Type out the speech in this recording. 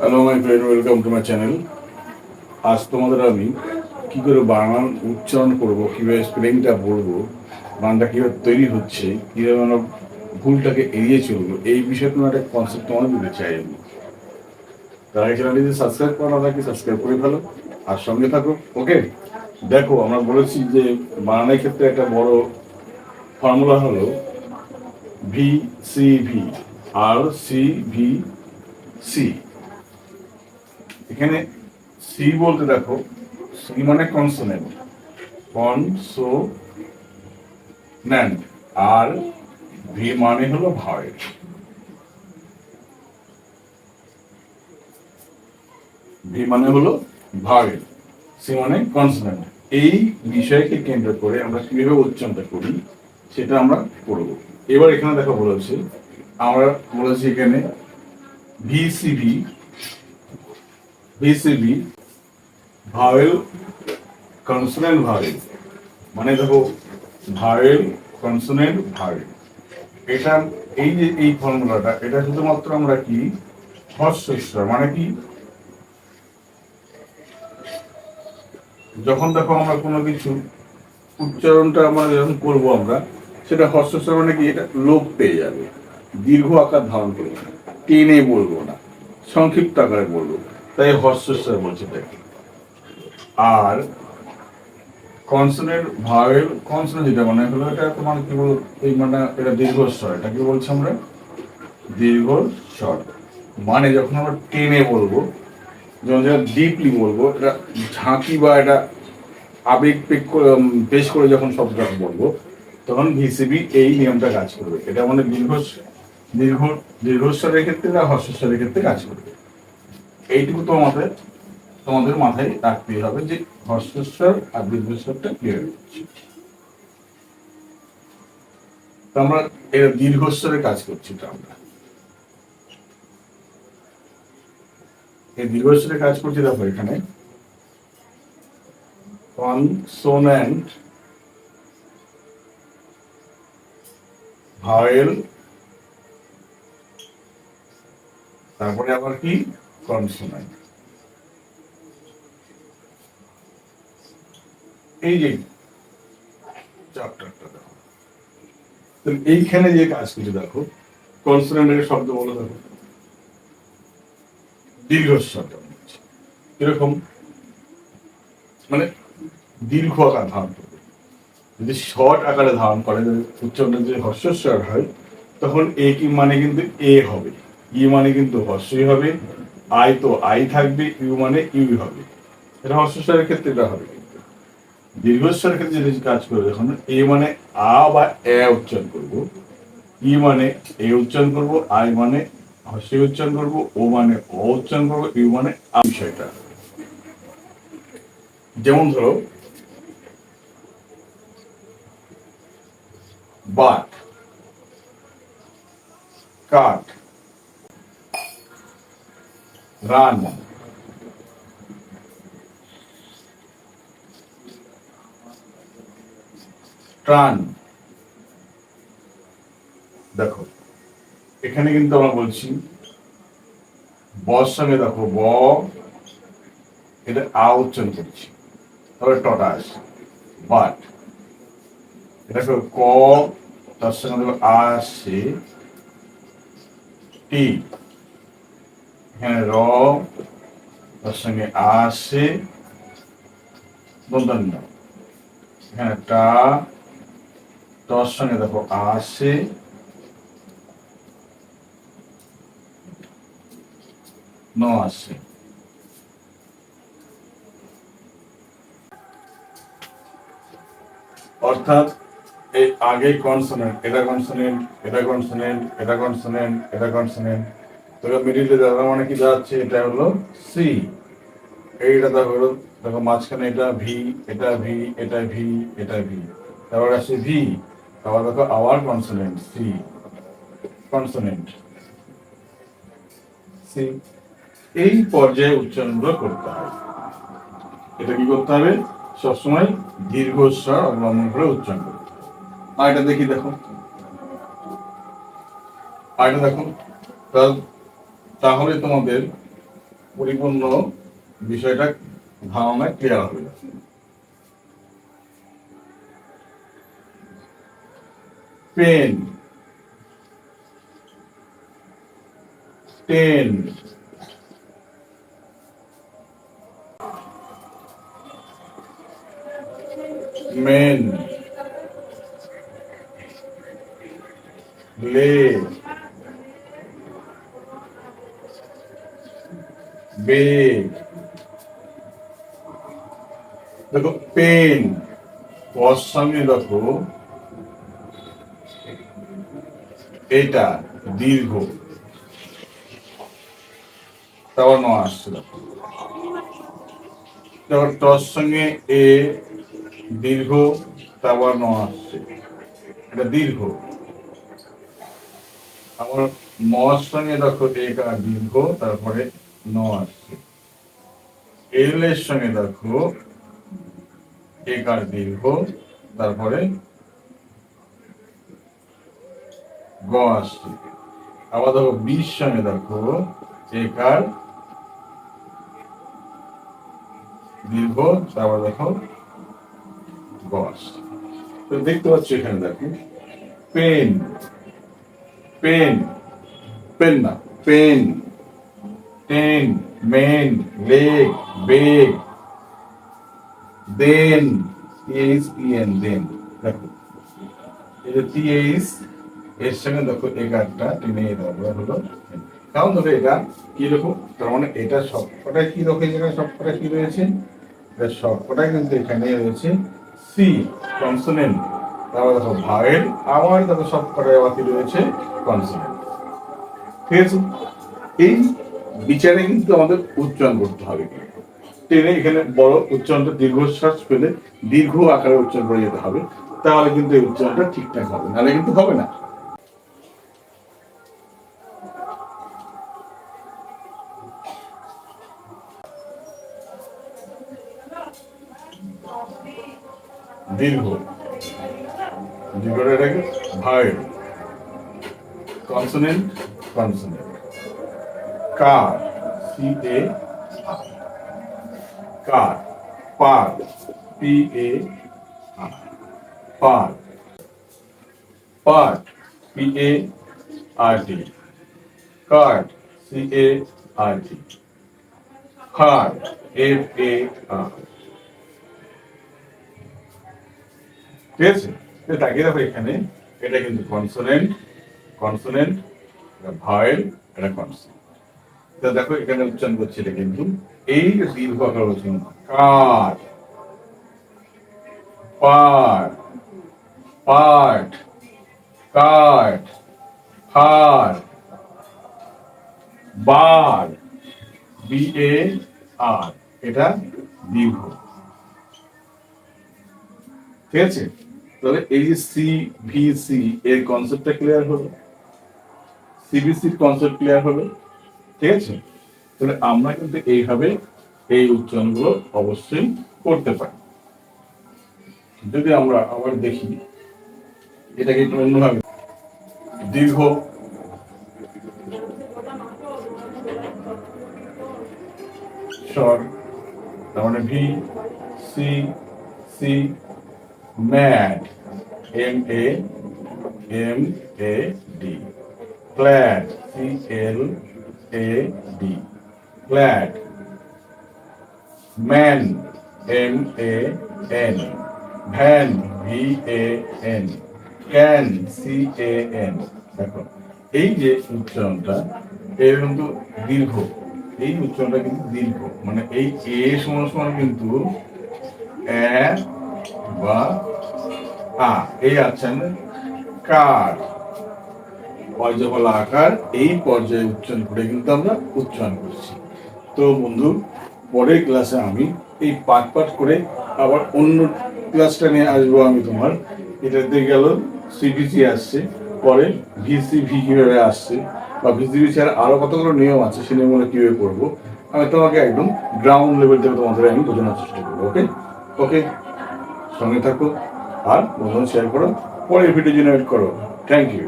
Hello my friend welcome to my channel আজ তোমাদের আমি কি করে বানান, উচ্চারণ করব, কীভাবে স্পেলিংটা বলব, বানানটা কীভাবে তৈরি হচ্ছে, কীভাবে আমরা ভুলটাকে এড়িয়ে চলবো, এই বিষয়ে কোনো একটা কনসেপ্ট তোমাদের দিতে চাই আমি। তার আগে চ্যানেলটি যদি সাবস্ক্রাইব করা থাকে সাবস্ক্রাইব করে ফেলো, আর সঙ্গে থাকো ওকে দেখো, আমরা বলেছি যে বানানের ক্ষেত্রে একটা বড় ফর্মুলা হলো ভি সি ভি আর সি ভি সি এখানে সি বলতে দেখো সি মানে কনসোনেন্ট কনসোন্যান্ট আর ভি মানে হলো ভয়েল ভি মানে হলো ভয়েল সি মানে কনসোনেন্ট এই বিষয়কে কেন্দ্র করে আমরা কীভাবে উচ্চারণটা করি, সেটা আমরা করব এবার এখানে দেখো বলেছে, আমরা বলেছি এখানে VCV VCV vowel consonant vowel মানে দেখো ভাওয়েল কনসোনেন্ট ভাওয়েল এটা, এই যে, এই ফর্মুলাটা এটা শুধুমাত্র আমরা কি? হর্ষস্ব মানে কি? যখন দেখো আমরা কোনো কিছু, উচ্চারণটা আমরা যখন করব আমরা, সেটা হর্ষস্ব মানে কি? এটা লোপ পেয়ে যাবে। দীর্ঘ আকার ধারণ করবে টেনে বলব না। সংক্ষিপ্ত আকারে বলব। তাই হর্ষস্বর বলছে এটাকে আর কনসোনেন্ট ভাওয়েল কনসোনেন্ট যেটা মানে হলো এটা তোমার কি বল এই মানে এটা দীর্ঘস্বর এটা কি বলছি আমরা দীর্ঘ স্বর মানে যখন আমরা টেনে বলব, যখন যেটা ডিপলি বলব, এটা ঝাঁকি বা এটা আবেগ পেক পেশ করে যখন শব্দটা বলব, তখন ভিসিবি এই নিয়মটা কাজ করবে। এটা মানে দীর্ঘ দীর্ঘ, দীর্ঘস্বরের ক্ষেত্রে না হর্ষস্বরের ক্ষেত্রে কাজ করবে। এইটুকু তো আমাদের, তোমাদের মাথায় রাখতেই হবে যে হর্ষস্বর আর দীর্ঘস্বরটা ক্লিয়ার আমরা এর দীর্ঘস্বরে কাজ করছি তো আমরা। এই দীর্ঘস্বরে কাজ করছি দেখো এখানে। কনসোন্যান্ট ভাওয়েল তারপরে আবার কি? কনসোন্যান্ট এই যে চ্যাপ্টারটা দেখো। তো এইখানে যে কাজ কিছু দেখো কনসোনেন্টের শব্দ বলে দেখো। এরকম মানে দীর্ঘ আকার ধারণ করবে। যদি শর্ট আকারে ধারণ করে, যদি উচ্চারণের যদি হর্ষস্বর হয়, তখন এ কি মানে কিন্তু এ হবে। ই মানে কিন্তু হর্ষই হবে। আই তো আই থাকবে, ইউ মানে ইউ হবে। এটা হর্ষস্বরের ক্ষেত্রে এটা হবে কিন্তু। দীর্ঘস্বরের ক্ষেত্রে যদি কাজ করবে যখন এ মানে আ বা এ উচ্চারণ করব, ই মানে এ উচ্চারণ করব, আই মানে হর্ষে উচ্চারণ করব, ও মানে অ উচ্চারণ করব, ইউ মানে আ বিষয়টা। যেমন ধরো বাট কাট রান। ট্রান দেখো, এখানে কিন্তু আমরা বলছি বর সঙ্গে দেখো ব এটা আ উচ্চারণ করছি। তবে টটা আসে বাট এটাকে ক তার সঙ্গে দেখো আ আসছে টি এখানে র তার সঙ্গে আসে দন্তন্য এখানে টা টর সঙ্গে দেখো আ আসছে ন আসে। অর্থাৎ এই আগে কনসোনেন্ট এটা কনসোনেন্ট এটা কনসোনেন্ট এটা কনসোনেন্ট এটা কনসোনেন্ট তোকে মিডিলে দাদা মানে কি দাঁড়াচ্ছে এটা হলো সি এইটা দেখো দেখো মাঝখানে এটা ভি এটা ভি এটা ভি এটা ভি তারপর আসছে ভি আবার দেখো আবার কনসোনেন্ট সি কনসোনেন্ট সি এই পর্যায়ে উচ্চারণগুলো করতে হবে এটা কি করতে হবে? সবসময় দীর্ঘস্বর অবলম্বন করে উচ্চারণ করতে হবে। আর এটা দেখি দেখো। আর এটা দেখো। তাহলে তোমাদের পরিপূর্ণ বিষয়টা ধারণায় ক্লিয়ার হবে পেন টেন মেন লে বেগ দেখো পেন পর সঙ্গে দেখো। এটা দীর্ঘ। তারপর ন আসছে, দেখো। তারপর টর সঙ্গে এ দীর্ঘ তারপর ন আসছে। এটা দীর্ঘ। আমার মর সঙ্গে দেখো একা দীর্ঘ, তারপরে ন এল এর সঙ্গে দেখো একার দীর্ঘ, তারপরে গ আসছে। আবার দেখো বিশ সঙ্গে দেখো একার দীর্ঘ, তারপর দেখো গ আসছে। তো দেখতে পাচ্ছ এখানে দেখো, পেন পেন পেন না, pen. Ten men leg beg then TH EN then দেখো এই যে এর সঙ্গে দেখো এগারটা টেনে দেওয়া হলো কারণ দেখো এটা কি রকম তার মানে এটা সবকটাই কি রকম এখানে সবকটা কি রয়েছে সবকটাই কিন্তু এখানে রয়েছে সি কনসোনেন্ট তারপর দেখো ভায়েল আবার দেখো সবকটাই রয়েছে কনসোনেন্ট ঠিক আছে এই বিচারে কিন্তু আমাদের উচ্চারণ করতে হবে। টেনে এখানে বড় উচ্চারণটা দীর্ঘশ্বাস পেলে দীর্ঘ আকারে উচ্চারণ করে যেতে হবে, তাহলে কিন্তু এই উচ্চারণটা ঠিকঠাক হবে, নাহলে কিন্তু হবে না। দীর্ঘ। দীর্ঘটা এটাকে vowel consonant consonant car? C A car? Par. P A par. Part P A R T card C A R. T heart F A R ঠিক আছে? তাকিয়ে দেখো এখানে। এটা কিন্তু কনসোনেন্ট কনসোনেন্ট ভায়েল এটা কনসোনেন্ট দেখো, এখানে উচ্চারণ করছে কিন্তু। এই যে দীর্ঘ আকার উচ্চারণ কার পার পার্ট কার্ড হার। বার। বি এ আর এটা দীর্ঘ। ঠিক আছে? তাহলে এই যে সি ভি সি এর কনসেপ্টটা ক্লিয়ার হলো? সিবিসির কনসেপ্ট ক্লিয়ার হলো? ঠিক আছে? তাহলে আমরা কিন্তু এইভাবে এই উচ্চারণগুলো অবশ্যই করতে পারি। যদি আমরা আবার দেখি এটাকে একটু অন্যভাবে। দীর্ঘ। স্বর, তার মানে V, C C, mad, M, A M, A, D. Clad, C, L A D clad man M A N van V A N can C A N দেখো, এই যে উচ্চারণটা, এর কিন্তু দীর্ঘ। এই উচ্চারণটা কিন্তু দীর্ঘ। মানে এই এ সমান সমান কিন্তু এ বা আ। এই আছে না কার। পর্যায়বলা আকার এই পর্যায়ে উচ্চারণ করে কিন্তু আমরা উচ্চারণ করছি। তো বন্ধু, পরের ক্লাসে আমি এই পাট পাট করে আবার অন্য ক্লাসটা নিয়ে আসব আমি তোমার। এটাতে গেল সিবিসি আসছে, পরে ভিসি ভি কীভাবে আসছে, বা ভিসিবি ছাড়া আরও কতগুলো নিয়ম আছে, সে নিয়মগুলো কীভাবে করব, আমি তোমাকে একদম গ্রাউন্ড লেভেল থেকে তোমাদের আমি বোঝানোর চেষ্টা করব ওকে ওকে সঙ্গে থাকো আর বন্ধু শেয়ার করো, পরের ভিডিও জেনারেট করো। Thank you